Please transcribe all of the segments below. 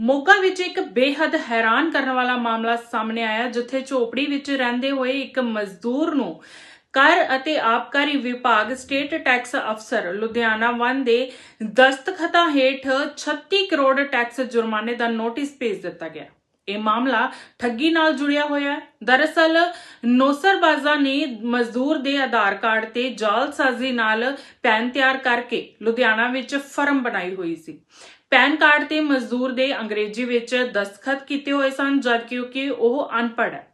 ਮੋਗਾ ਵਿੱਚ ਇੱਕ ਬੇਹੱਦ ਹੈਰਾਨ ਕਰਨ ਵਾਲਾ ਮਾਮਲਾ ਸਾਹਮਣੇ ਆਇਆ, ਜਿੱਥੇ ਝੋਪੜੀ ਵਿੱਚ ਰਹਿੰਦੇ ਹੋਏ ਇੱਕ ਮਜ਼ਦੂਰ ਨੂੰ ਕਰ ਅਤੇ ਆਬਕਾਰੀ ਵਿਭਾਗ ਸਟੇਟ ਟੈਕਸ ਅਫਸਰ ਲੁਧਿਆਣਾ 1 ਦੇ ਦਸਤਖਤਾਂ ਹੇਠ 36 ਕਰੋੜ ਟੈਕਸ ਜੁਰਮਾਨੇ ਦਾ ਨੋਟਿਸ ਭੇਜ ਦਿੱਤਾ ਗਿਆ। ਇਹ ਮਾਮਲਾ ਠੱਗੀ ਨਾਲ ਜੁੜਿਆ ਹੋਇਆ ਹੈ। ਦਰਅਸਲ ਨੌਸਰਬਾਜ਼ਾ ਨੇ ਮਜ਼ਦੂਰ ਦੇ ਆਧਾਰ ਕਾਰਡ ਤੇ ਜਾਲਸਾਜ਼ੀ ਨਾਲ ਪੈਨ ਤਿਆਰ ਕਰਕੇ ਲੁਧਿਆਣਾ ਵਿੱਚ ਫਰਮ ਬਣਾਈ ਹੋਈ ਸੀ। ਪੈਨ ਕਾਰਡ ਤੇ ਮਜ਼ਦੂਰ ਦੇ ਅੰਗਰੇਜ਼ੀ ਵਿੱਚ ਦਸਤਖਤ ਕੀਤੇ ਹੋਏ ਸਨ, ਜਦਕਿ ਕਿ ਉਹ ਅਨਪੜ੍ਹ ਹੈ।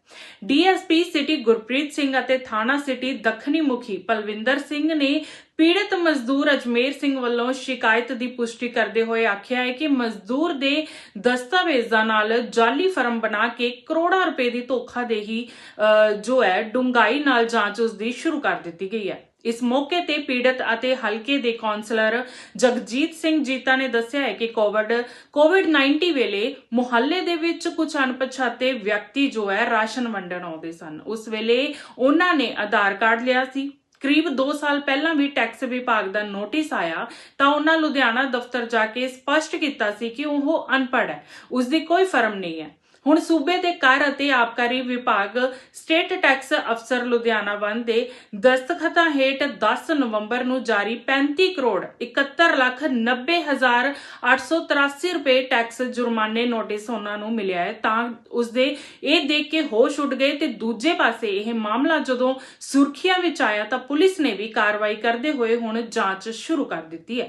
ਡੀਐਸਪੀ ਸਿਟੀ ਗੁਰਪ੍ਰੀਤ ਸਿੰਘ ਅਤੇ ਥਾਣਾ ਸਿਟੀ ਦੱਖਣੀ ਮੁਖੀ ਪਲਵਿੰਦਰ ਸਿੰਘ ਨੇ ਪੀੜਤ ਮਜ਼ਦੂਰ ਅਜਮੇਰ ਸਿੰਘ ਵੱਲੋਂ ਸ਼ਿਕਾਇਤ ਦੀ ਪੁਸ਼ਟੀ ਕਰਦੇ ਹੋਏ ਆਖਿਆ ਹੈ ਕਿ ਮਜ਼ਦੂਰ ਦੇ ਦਸਤਾਵੇਜ਼ਾਂ ਨਾਲ ਜਾਲੀ ਫਰਮ ਬਣਾ ਕੇ ਕਰੋੜਾਂ ਰੁਪਏ ਦੀ ਧੋਖਾ ਧੋਖਾਦੇਹੀ ਅਹ, ਜੋ ਹੈ ਡੂੰਘਾਈ ਨਾਲ ਜਾਂਚ ਉਸ ਦੀ ਸ਼ੁਰੂ ਕਰ ਦਿੱਤੀ ਗਈ ਹੈ। ਇਸ ਮੌਕੇ ਤੇ ਪੀੜਤ ਅਤੇ ਹਲਕੇ ਦੇ ਕਾਉਂਸਲਰ ਜਗਜੀਤ ਸਿੰਘ ਜੀਤਾ ਨੇ ਦੱਸਿਆ ਹੈ ਕਿ ਕੋਵਿਡ ਕੋਵਿਡ 19 ਵੇਲੇ ਮੁਹੱਲੇ ਦੇ ਵਿੱਚ ਕੁਝ ਅਣਪਛਾਤੇ ਵਿਅਕਤੀ ਜੋ ਹੈ ਰਾਸ਼ਨ ਵੰਡਣ ਆਉਂਦੇ ਸਨ। ਉਸ ਵੇਲੇ ਉਹਨਾਂ ਨੇ ਆਧਾਰ ਕਾਰਡ ਲਿਆ ਸੀ। ਕਰੀਬ 2 ਸਾਲ ਪਹਿਲਾਂ ਵੀ ਟੈਕਸ ਵਿਭਾਗ ਦਾ ਨੋਟਿਸ ਆਇਆ ਤਾਂ ਉਹਨਾਂ ਲੁਧਿਆਣਾ ਦਫ਼ਤਰ ਜਾ ਕੇ ਸਪਸ਼ਟ ਕੀਤਾ ਸੀ ਕਿ ਉਹ ਅਨਪੜ੍ਹ ਹੈ। ਉਸ ਦੀ ਕੋਈ ਫਰਮ ਨਹੀਂ ਹੈ। ਹੁਣ ਸੂਬੇ ਦੇ ਕਰ ਅਤੇ ਆਬਕਾਰੀ ਵਿਭਾਗ ਸਟੇਟ ਟੈਕਸ ਅਫਸਰ ਲੁਧਿਆਣਾ 1 ਦੇ ਦਸਤਖਤਾਂ ਹੇਠ 10 ਨਵੰਬਰ ਨੂੰ ਜਾਰੀ 35 ਕਰੋੜ 71 ਲੱਖ 90 ਹਜ਼ਾਰ 883 ਰੁਪਏ ਟੈਕਸ ਜੁਰਮਾਨੇ ਨੋਟਿਸ ਉਹਨਾਂ ਨੂੰ ਮਿਲਿਆ ਹੈ। ਤਾਂ ਉਸ ਦੇ ਇਹ ਦੇਖ ਕੇ ਹੋਸ਼ ਉੱਡ ਗਏ ਤੇ ਦੂਜੇ ਪਾਸੇ ਇਹ ਮਾਮਲਾ ਜਦੋਂ ਸੁਰਖੀਆਂ ਵਿੱਚ ਆਇਆ ਤਾਂ ਪੁਲਿਸ ਨੇ ਵੀ ਕਾਰਵਾਈ ਕਰਦੇ ਹੋਏ ਹੁਣ ਜਾਂਚ ਸ਼ੁਰੂ ਕਰ ਦਿੱਤੀ ਹੈ।